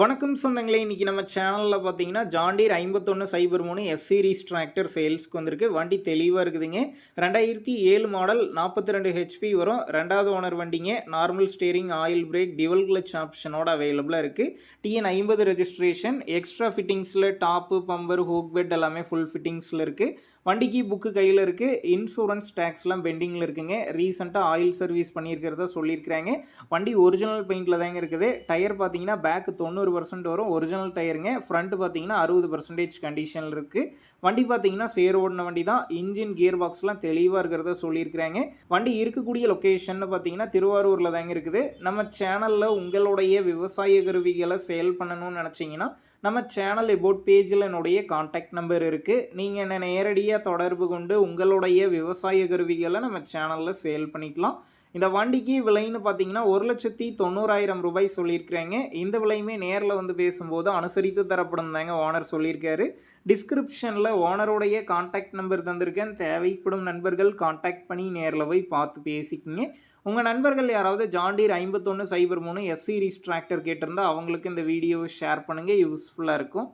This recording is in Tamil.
வணக்கம் சொந்தங்களே இன்றைக்கி நம்ம சேனலில் பார்த்தீங்கன்னா ஜாண்டீர் ஐம்பத்தொன்று சைபர் மூணு எஸ் சீரிஸ் டிராக்டர் சேல்ஸ்க்கு வந்திருக்கு. வண்டி தெளிவாக இருக்குதுங்க. ரெண்டாயிரத்தி ஏழு மாடல் நாற்பத்தி ரெண்டு ஹெச்பி வரும். ரெண்டாவது ஓனர் வண்டிங்க normal steering oil brake dual clutch ஆப்ஷனோட அவைலபிளாக இருக்குது டிஎன் ஐம்பது ரெஜிஸ்ட்ரேஷன் எக்ஸ்ட்ரா ஃபிட்டிங்ஸில் டாப்பு பம்பர் ஹூக் பெட் எல்லாமே ஃபுல் ஃபிட்டிங்ஸில் இருக்குது வண்டிக்கு புக்கு கையில் இருக்குது இன்சூரன்ஸ் டேக்ஸ்லாம் பெண்டிங்கில் இருக்குங்க. ரீசெண்டாக ஆயில் சர்வீஸ் பண்ணியிருக்கிறதா சொல்லியிருக்கிறாங்க. வண்டி ஒரிஜினல் பெயிண்டில் தாங்க இருக்குது. டயர் பார்த்தீங்கன்னா தொண்ணூறு தொண்ணூறு பர்சன்ட் வரும். ஒரிஜினல் டயருங்க ஃப்ரண்ட் பார்த்தீங்கன்னா அறுபது பர்சன்டேஜ் கண்டிஷனில் இருக்குது வண்டி பார்த்தீங்கன்னா சேர் ஓடின வண்டி தான். இன்ஜின் கியர் பாக்ஸ்லாம் தெளிவாக இருக்கிறத சொல்லியிருக்கிறாங்க. வண்டி இருக்கக்கூடிய லொக்கேஷன் பார்த்தீங்கன்னா திருவாரூரில் தாங்க இருக்குது. நம்ம சேனலில் உங்களுடைய விவசாய கருவிகளை சேல் பண்ணணும்னு நினச்சிங்கன்னா நம்ம சேனல் எபோட் பேஜில் என்னுடைய காண்டாக்ட் நம்பர் இருக்குது நீங்கள் என்னை நேரடியாக தொடர்பு கொண்டு உங்களுடைய விவசாய கருவிகளை நம்ம சேனலில் சேல் பண்ணிக்கலாம். இந்த வண்டிக்கு விலைன்னு பார்த்தீங்கன்னா ஒரு லட்சத்தி தொண்ணூறாயிரம் ரூபாய் சொல்லியிருக்கிறாங்க. இந்த விலையுமே நேரில் வந்து பேசும்போது அனுசரித்து தரப்படும் தாங்க ஓனர் சொல்லியிருக்காரு. டிஸ்கிரிப்ஷனில் ஓனருடைய காண்டாக்ட் நம்பர் தந்திருக்கேன். தேவைப்படும் நண்பர்கள் காண்டாக்ட் பண்ணி நேரில் போய் பார்த்து பேசிக்கிங்க. உங்கள் நண்பர்கள் யாராவது ஜாண்டீர் ஐம்பத்தொன்று சைபர் மூணு எஸ் சீரிஸ் டிராக்டர் கேட்டிருந்தால் அவங்களுக்கு இந்த வீடியோவை ஷேர் பண்ணுங்கள் யூஸ்ஃபுல்லாக இருக்கும்.